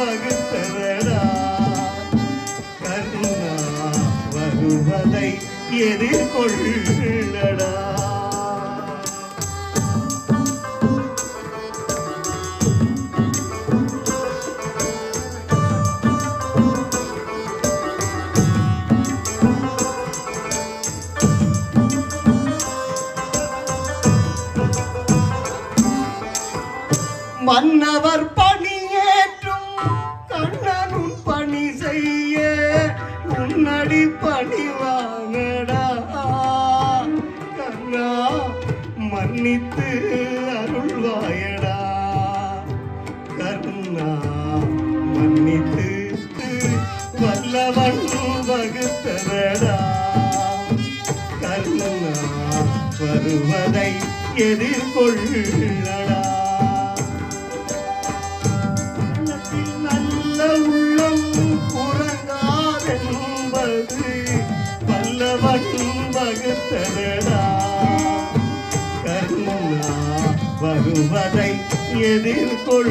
பகுத்தவரா கருணா வருவதை எதிர்கொள்ளடா மன்னித்து அருள்வாயடா. கருணா மன்னித்து வல்லவன் வகுத்தவடா. கருணா வருவதை எதிர்கொள்ளடா நல்ல உள்ளம் புறங்காதென்பது வருவதை எதிர்கொள்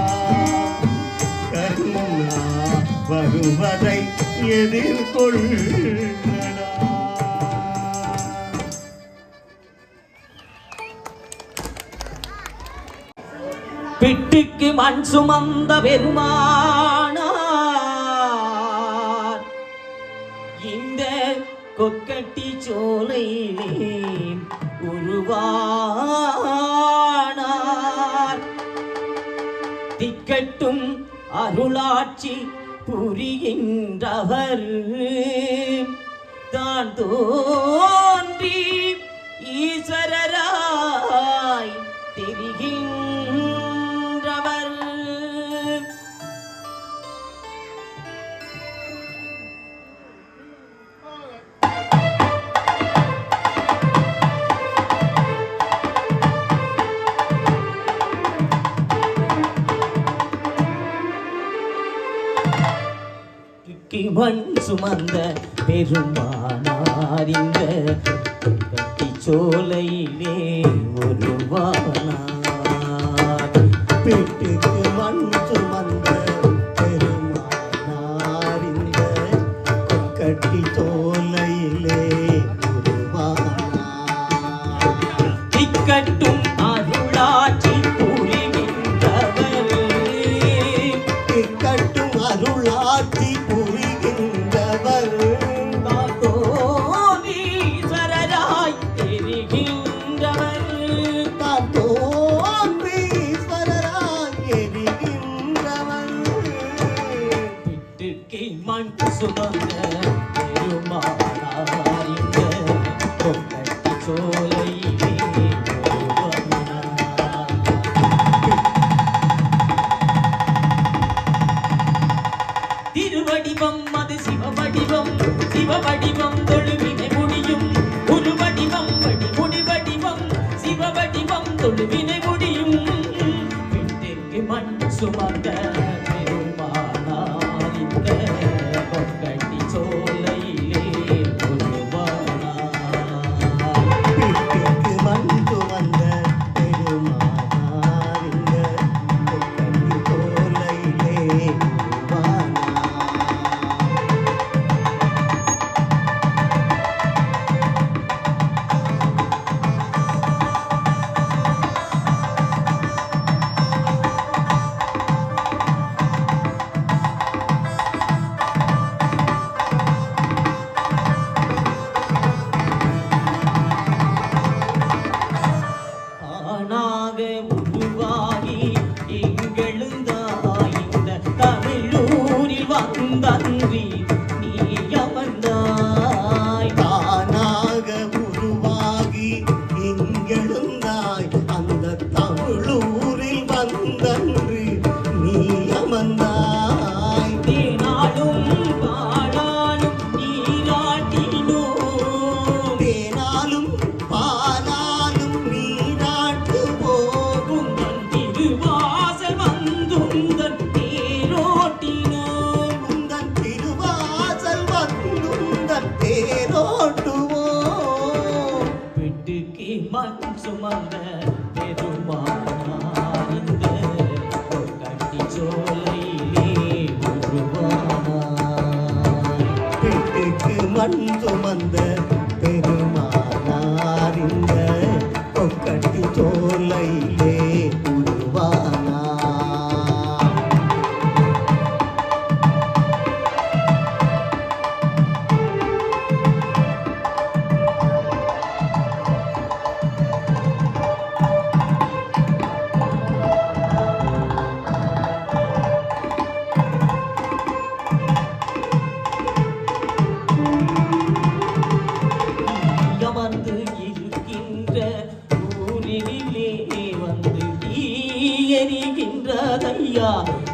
வருவதை எதிர்கொள் பிட்டுக்கு மண் சுமந்த பெருமானார். இந்த கொக்கட்டி சோலையிலே உருவானார். திக்கட்டும் அருளாட்சி புரிகின்றவர். தான் தோன்றி ஈஸ்வரராய் தெரிகின்ற மண் சுமந்த பெருமானார் இந்த கட்டி சோலையிலே ஒருவானார். பெட்டுக்கு மண் சுமந்த மண் சுமந்த பெருமானார் Thank. வீட்டுக்கு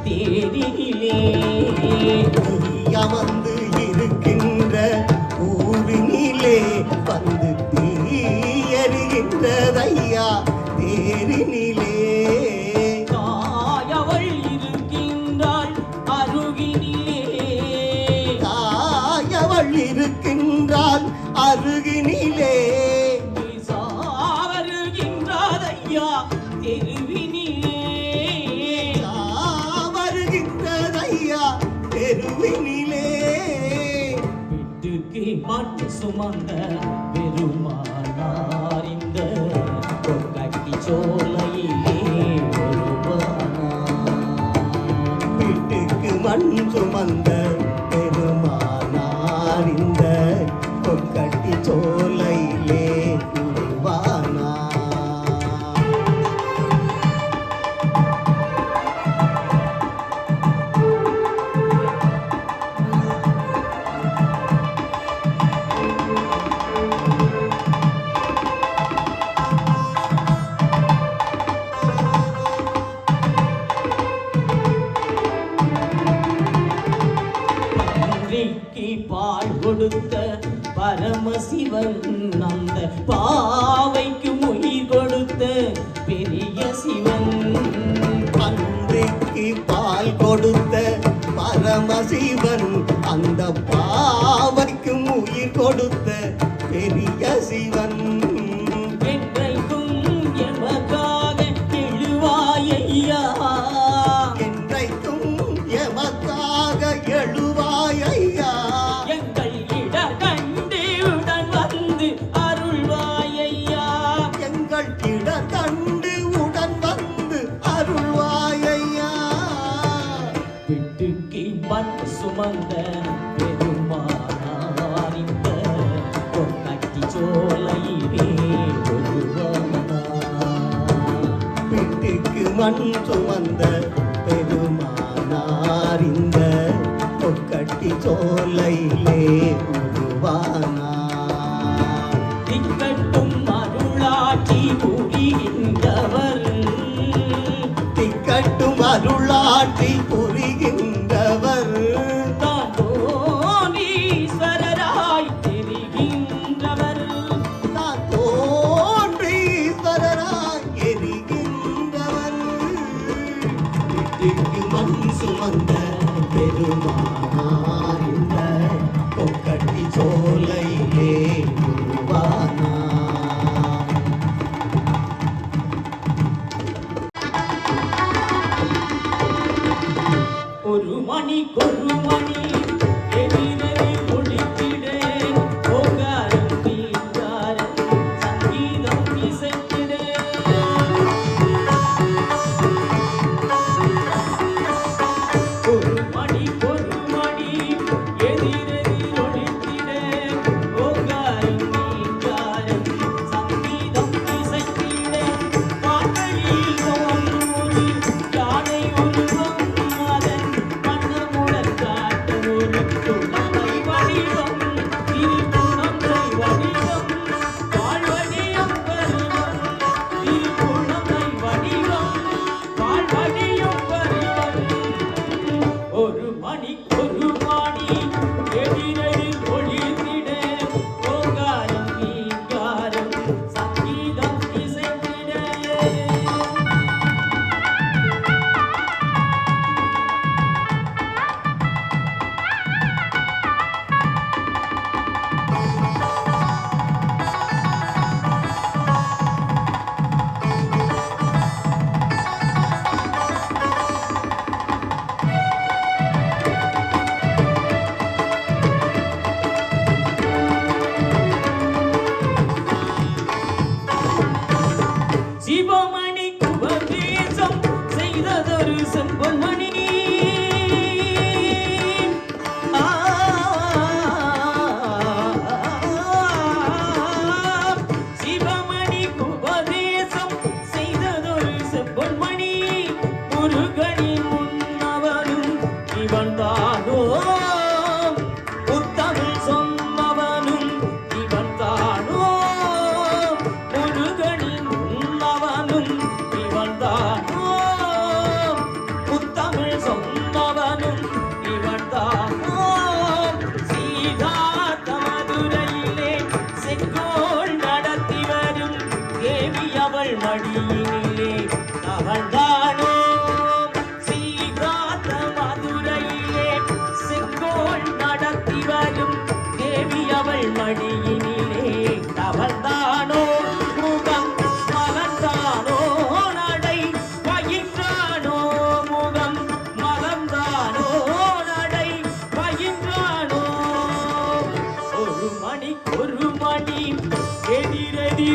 தேரிலே அமர்ந்து இருக்கின்ற ஊரினிலே வந்து தீயறிகின்றதையா? தேரினிலே. தாயவள் இருக்கின்றாள் அருகினிலே. தாயவள் இருக்கின்றாள் அருகினிலே. வருகின்றதையா தெருவினிலே. பாட்டு சுமந்த பெருமானாரிந்த கொக்கட்டி சோலையிலே பெருமானார் வீட்டுக்கு மண் சுமந்த மண் சுமந்த பெருமானாரிந்த கொக்கட்டி சோலையிலே உருவானா திக்கட்டும் அருளாட்சி புரிகின்றவர் திக்கட்டும் அருளாட்சி மணி கொர்ணமணி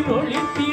ஒளித்தி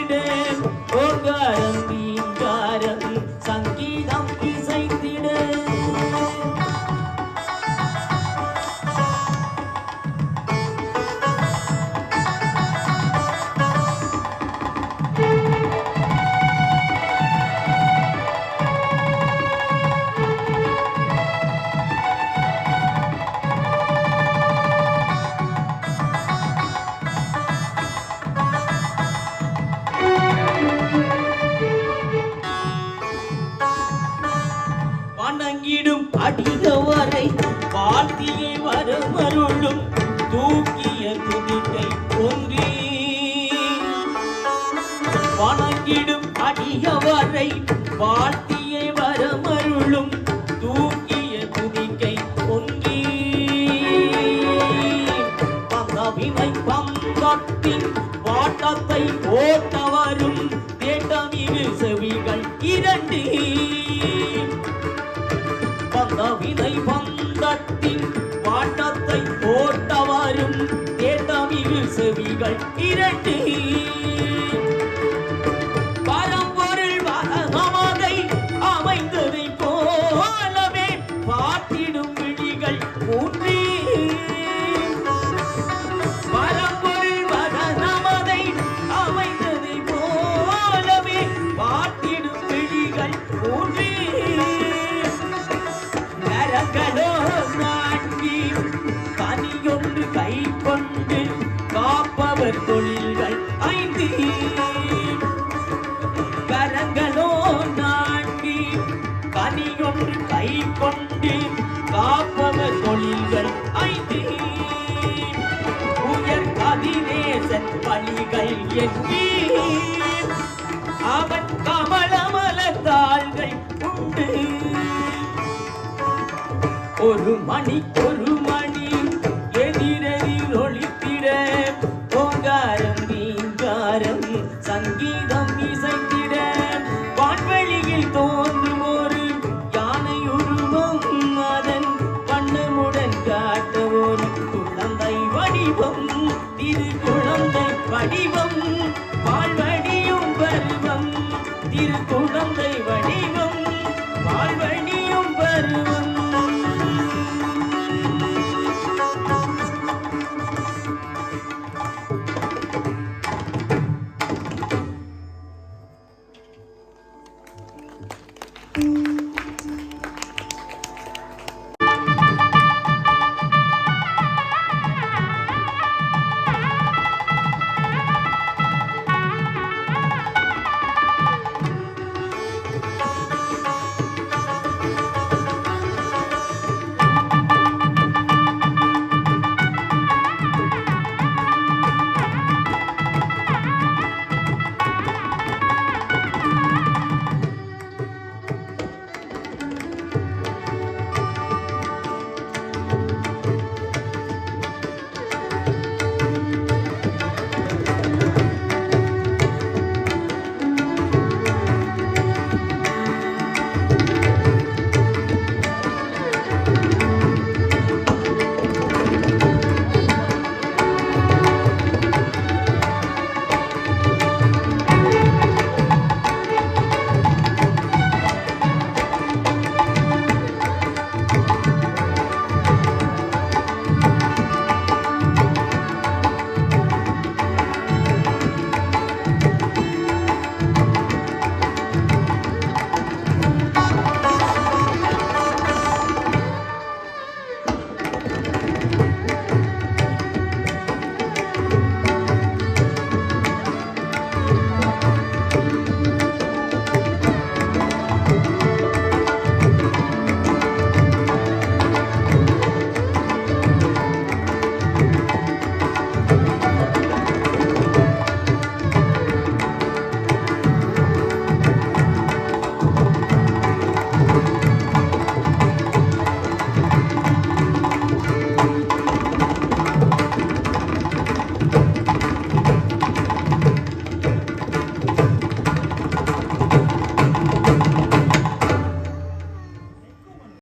பந்தவினை காப்பவர் தொழில்கள் ஐந்து கரங்களோ நான்கு கனியொன்று கை கொண்டு காப்பவர் தொழில்கள் ஐந்து உயர் கதிரேசன் பணிகள் எண்ணி அவன் கமலமல தாள்கள் உண்டு. ஒரு மணிக்கொரு